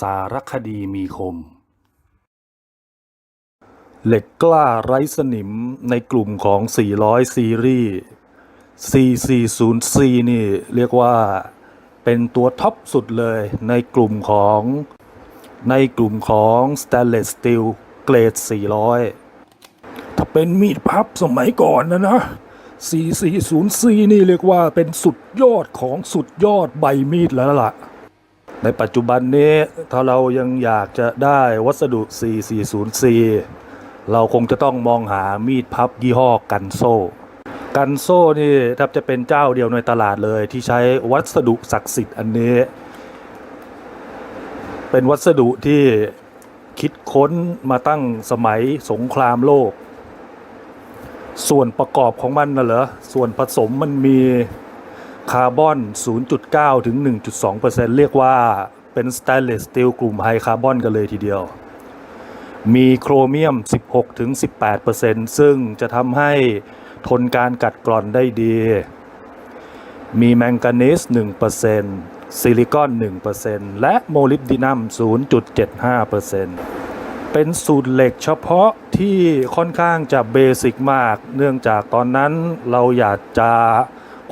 สารคดีมีคม เหล็กกล้าไร้สนิมในกลุ่มของ 400 ซีรีส์ 4404นี่เรียกว่าเป็นตัวท็อปสุดเลยในกลุ่มของในกลุ่มของ Stainless Steel เกรด 400 ถ้าเป็นมีดพับสมัยก่อนนะนะ 4404นี่เรียกว่าเป็นสุดยอดของสุดยอดใบมีดแล้วล่ะ ในปัจจุบันนี้ถ้าเรายังอยากจะได้วัสดุ 4404 เราคงจะต้องมองหามีดพับยี่ห้อกันโซ่ กันโซ่นี่แทบจะเป็นเจ้าเดียวในตลาดเลยที่ใช้วัสดุศักดิ์สิทธิ์อันนี้ เป็นวัสดุที่คิดค้นมาตั้งสมัยสงครามโลก ส่วนประกอบของมันน่ะเหรอ ส่วนผสมมันมี คาร์บอน 0.9 ถึง 1.2%เรียกว่าเป็นส t ต i เลสสตีลกลุ่มไฮคาร์บอนกันเลยทีเดียว มีโครเมียม 16 ถึง 18%ซึ่งจะทำให้ทนการกัดกร่อนได้ดี มีแมงกานีส 1%ซิลิคอน 1%และโมลิบดินัม 0.75%เป็นสูตรเหล็กเฉพาะที่ค่อนข้างจะเบสิกมาก เนื่องจากตอนนั้นเราอยากจะ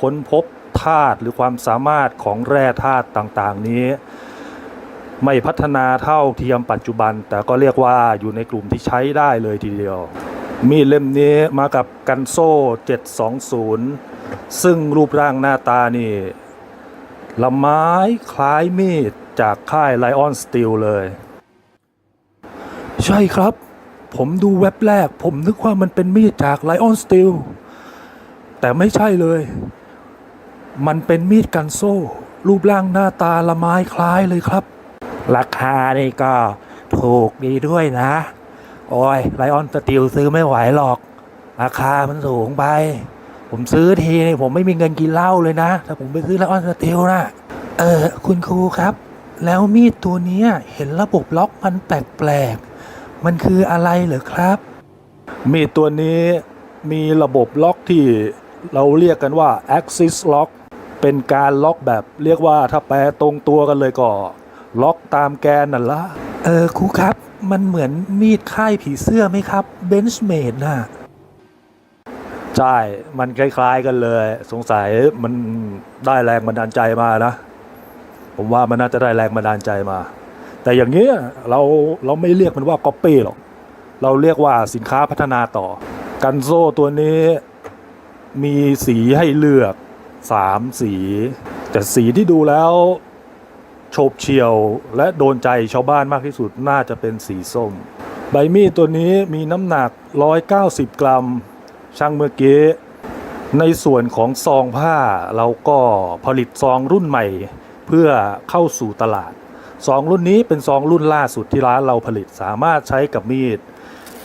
ค้นพบ ธาตุหรือความสามารถของแร่ธาตุต่างๆ นี้ ไม่พัฒนาเท่าเทียมปัจจุบัน แต่ก็เรียกว่าอยู่ในกลุ่มที่ใช้ได้เลยทีเดียว มีดเล่มนี้มากับกันโซ่ 720 ซึ่งรูปร่างหน้าตานี่ละไม้คล้ายมีดจากค่ายไลออนสตีลเลย ใช่ครับ ผมดูเว็บแรก ผมนึกว่ามันเป็นมีดจากไลออนสตีลแต่ไม่ใช่เลย มันเป็นมีดกันโซ่ รูปร่างหน้าตาละไม้คล้ายเลยครับ ราคานี่ก็ถูกดีด้วยนะ โอ้ยไลออนสตีลซื้อไม่ไหวหรอก ราคามันสูงไป ผมซื้อทีนี่ผมไม่มีเงินกินเหล้าเลยนะ ถ้าผมไปซื้อไลออนสตีลนะเออคุณครูครับ แล้วมีดตัวเนี้ยเห็นระบบล็อกมันแปลกๆ มันคืออะไรเหรอครับ มีดตัวนี้มีระบบล็อกที่เราเรียกกันว่า axis lock เป็นการล็อกแบบเรียกว่าถ้าแปลตรงตัวกันเลยก็ ล็อกตามแกนนั่นละเออครูครับ มันเหมือนมีดค่ายผีเสื้อไหมครับเบนช์เมดน่ะใช่ มันคล้ายๆกันเลย สงสัยมันได้แรงบันดาลใจมานะ ผมว่ามันน่าจะได้แรงบันดาลใจมา แต่อย่างเงี้ยเราเราไม่เรียกมันว่าก๊อปปี้หรอก เราเรียกว่าสินค้าพัฒนาต่อ กันโซ่ตัวนี้มีสีให้เลือก สามสี แต่สีที่ดูแล้วโฉบเฉี่ยวและโดนใจชาวบ้านมากที่สุดน่าจะเป็นสีส้ม ใบมีดตัวนี้มีน้ำหนัก 190 กรัม ช่างเมื่อกี้ ในส่วนของซองผ้าเราก็ผลิตซองรุ่นใหม่เพื่อเข้าสู่ตลาดซองรุ่นนี้เป็นซองรุ่นล่าสุดที่ร้านเราผลิตสามารถใช้กับมีด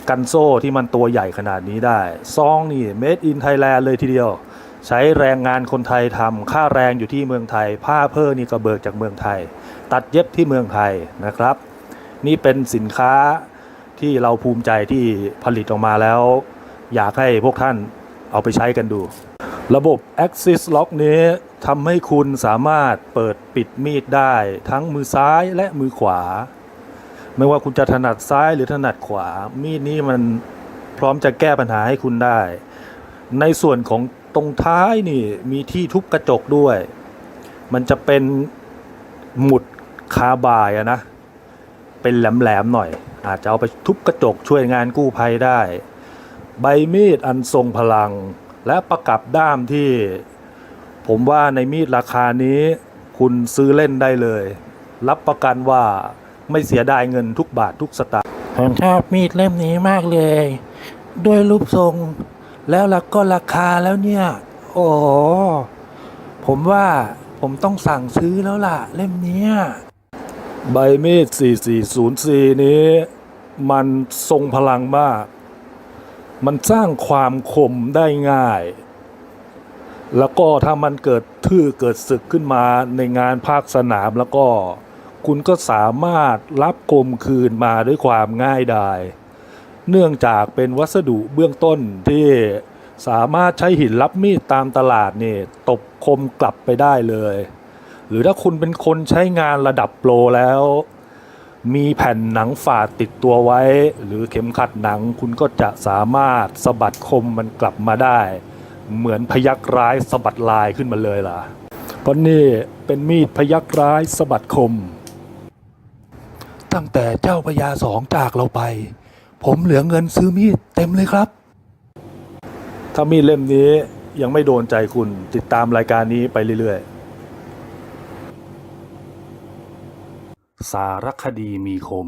กันโซ่ที่มันตัวใหญ่ขนาดนี้ได้ ซองนี่ made in Thailand เลยทีเดียว ใช้แรงงานคนไทยทำค่าแรงอยู่ที่เมืองไทย ผ้าเพิ่นี่ก็เบิกจากเมืองไทย ตัดเย็บที่เมืองไทยนะครับ นี่เป็นสินค้าที่เราภูมิใจที่ผลิตออกมาแล้ว อยากให้พวกท่านเอาไปใช้กันดู ระบบ Axis Lock นี้ทำให้คุณสามารถเปิดปิดมีดได้ ทั้งมือซ้ายและมือขวา ไม่ว่าคุณจะถนัดซ้ายหรือถนัดขวา มีดนี้มันพร้อมจะแก้ปัญหาให้คุณได้ ในส่วนของ ตรงท้ายนี่มีที่ทุบกระจกด้วย มันจะเป็นหมุดคาบายอะนะ เป็นแหลมๆหน่อย อาจจะเอาไปทุบกระจกช่วยงานกู้ภัยได้ ใบมีดอันทรงพลัง และประกับด้ามที่ ผมว่าในมีดราคานี้ คุณซื้อเล่นได้เลย รับประกันว่าไม่เสียดายเงินทุกบาททุกสตางค์ผมชอบมีดเล่มนี้มากเลย ด้วยรูปทรง แล้วล้วก็ราคาแล้วเนี่ย โอ้ผมว่าผมต้องสั่งซื้อแล้วล่ะ เล่มนี้ใบมีด 4404 นี้ มันทรงพลังมาก มันสร้างความคมได้ง่าย แล้วก็ถ้ามันเกิดทื่อเกิดศึกขึ้นมาในงานภาคสนามแล้วก็ คุณก็สามารถรับกลมคืนมาด้วยความง่ายดาย เนื่องจากเป็นวัสดุเบื้องต้นที่สามารถใช้หินรับมีดตามตลาดนี่ตบคมกลับไปได้เลย หรือถ้าคุณเป็นคนใช้งานระดับโปรแล้ว มีแผ่นหนังฝาดติดตัวไว้ หรือเข็มขัดหนังคุณก็จะสามารถสะบัดคมมันกลับมาได้ เหมือนพยักร้ายสะบัดลายขึ้นมาเลยล่ะ เพราะนี่เป็นมีดพยักร้ายสะบัดคม ตั้งแต่เจ้าพญาสองจากเราไป ผมเหลือเงินซื้อมีดเต็มเลยครับ ถ้ามีดเล่มนี้ยังไม่โดนใจคุณติดตามรายการนี้ไปเรื่อยๆ สารคดีมีคม